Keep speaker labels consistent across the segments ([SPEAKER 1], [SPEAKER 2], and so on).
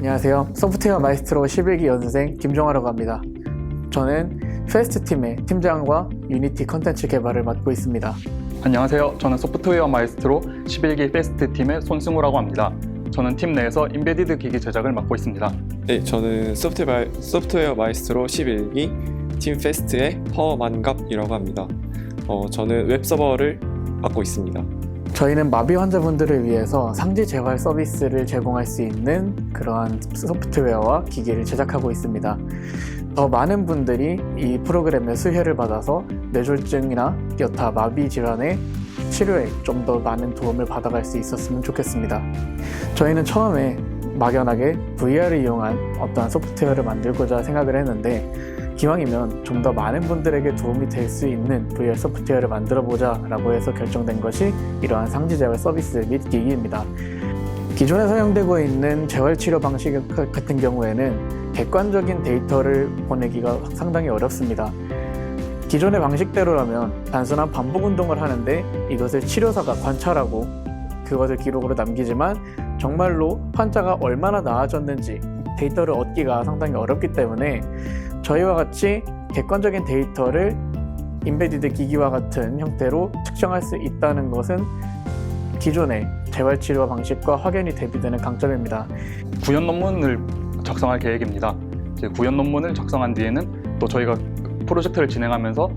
[SPEAKER 1] 안녕하세요. 소프트웨어 마이스트로 11기 연수생 김종화라고 합니다. 저는 페스트 팀의 팀장과 유니티 컨텐츠 개발을 맡고 있습니다.
[SPEAKER 2] 안녕하세요. 저는 소프트웨어 마이스트로 11기 페스트 팀의 손승우라고 합니다. 저는 팀 내에서 인베디드 기기 제작을 맡고 있습니다.
[SPEAKER 3] 네, 저는 소프트웨어, 소프트웨어 마이스트로 11기 팀 페스트의 허만갑이라고 합니다. 어, 저는 웹 서버를 맡고 있습니다.
[SPEAKER 1] 저희는 마비 환자분들을 위해서 상지 재활 서비스를 제공할 수 있는 그러한 소프트웨어와 기기를 제작하고 있습니다. 더 많은 분들이 이 프로그램의 수혜를 받아서 뇌졸중이나 여타 마비 질환의 치료에 좀 더 많은 도움을 받아갈 수 있었으면 좋겠습니다. 저희는 처음에 막연하게 VR을 이용한 어떠한 소프트웨어를 만들고자 생각을 했는데 기왕이면 좀 더 많은 분들에게 도움이 될 수 있는 VR 소프트웨어를 만들어 보자 라고 해서 결정된 것이 이러한 상지 재활 서비스 및 기기입니다. 기존에 사용되고 있는 재활 치료 방식 같은 경우에는 객관적인 데이터를 보내기가 상당히 어렵습니다. 기존의 방식대로라면 단순한 반복 운동을 하는데 이것을 치료사가 관찰하고 그것을 기록으로 남기지만 정말로 환자가 얼마나 나아졌는지 데이터를 얻기가 상당히 어렵기 때문에 저희와 같이 객관적인 데이터를 인베디드 기기와 같은 형태로 측정할 수 있다는 것은 기존의 재활치료 방식과 확연히 대비되는 강점입니다.
[SPEAKER 2] 구현 논문을 작성할 계획입니다. 이제 구현 논문을 작성한 뒤에는 또 저희가 프로젝트를 진행하면서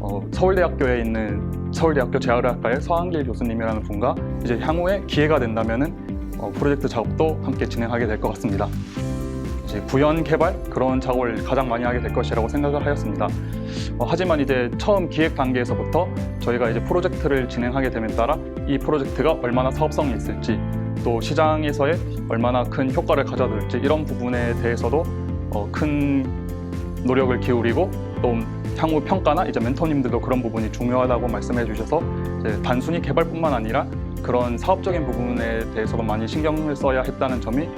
[SPEAKER 2] 어, 서울대학교에 있는 서울대학교 재활의학과의 서한길 교수님이라는 분과 이제 향후에 기회가 된다면은 어, 프로젝트 작업도 함께 진행하게 될 것 같습니다. 이제 구현 개발 그런 작업을 가장 많이 하게 될 것이라고 생각을 하였습니다. 어, 하지만 이제 처음 기획 단계에서부터 저희가 이제 프로젝트를 진행하게 됨에 따라 이 프로젝트가 얼마나 사업성이 있을지 또 시장에서의 얼마나 큰 효과를 가져들지 이런 부분에 대해서도 어, 큰 노력을 기울이고 또 향후 평가나 이제 멘토님들도 그런 부분이 중요하다고 말씀해 주셔서 단순히 개발뿐만 아니라 그런 사업적인 부분에 대해서도 많이 신경을 써야 했다는 점이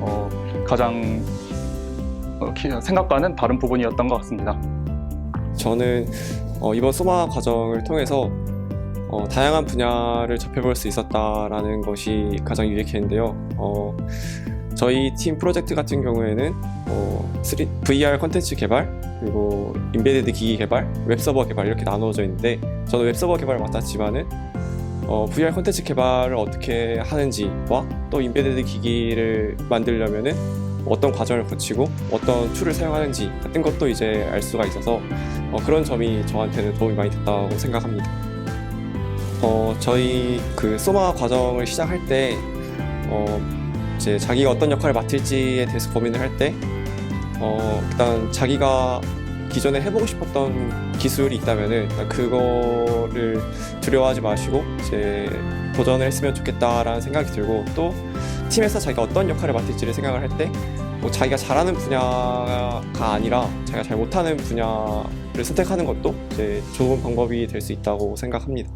[SPEAKER 2] 어, 가장 생각과는 다른 부분이었던 것 같습니다.
[SPEAKER 3] 저는 어, 이번 소마 과정을 통해서 어, 다양한 분야를 접해볼 수 있었다라는 것이 가장 유익했는데요. 어, 저희 팀 프로젝트 같은 경우에는 어, 3 VR 컨텐츠 개발, 그리고 인베디드 기기 개발, 웹서버 개발 이렇게 나누어져 있는데 저는 웹서버 개발을 맡았지만은 어, VR 컨텐츠 개발을 어떻게 하는지와 또 인베디드 기기를 만들려면은 어떤 과정을 거치고 어떤 툴을 사용하는지 같은 것도 이제 알 수가 있어서 어, 그런 점이 저한테는 도움이 많이 됐다고 생각합니다. 어, 저희 그 소마 과정을 시작할 때 어, 이제 자기가 어떤 역할을 맡을지에 대해서 고민을 할 때 어, 일단 자기가 기존에 해보고 싶었던 기술이 있다면은 그거를 두려워하지 마시고 이제 도전을 했으면 좋겠다라는 생각이 들고 또 팀에서 자기가 어떤 역할을 맡을지를 생각을 할 때 뭐 자기가 잘하는 분야가 아니라 자기가 잘 못하는 분야를 선택하는 것도 이제 좋은 방법이 될 수 있다고 생각합니다.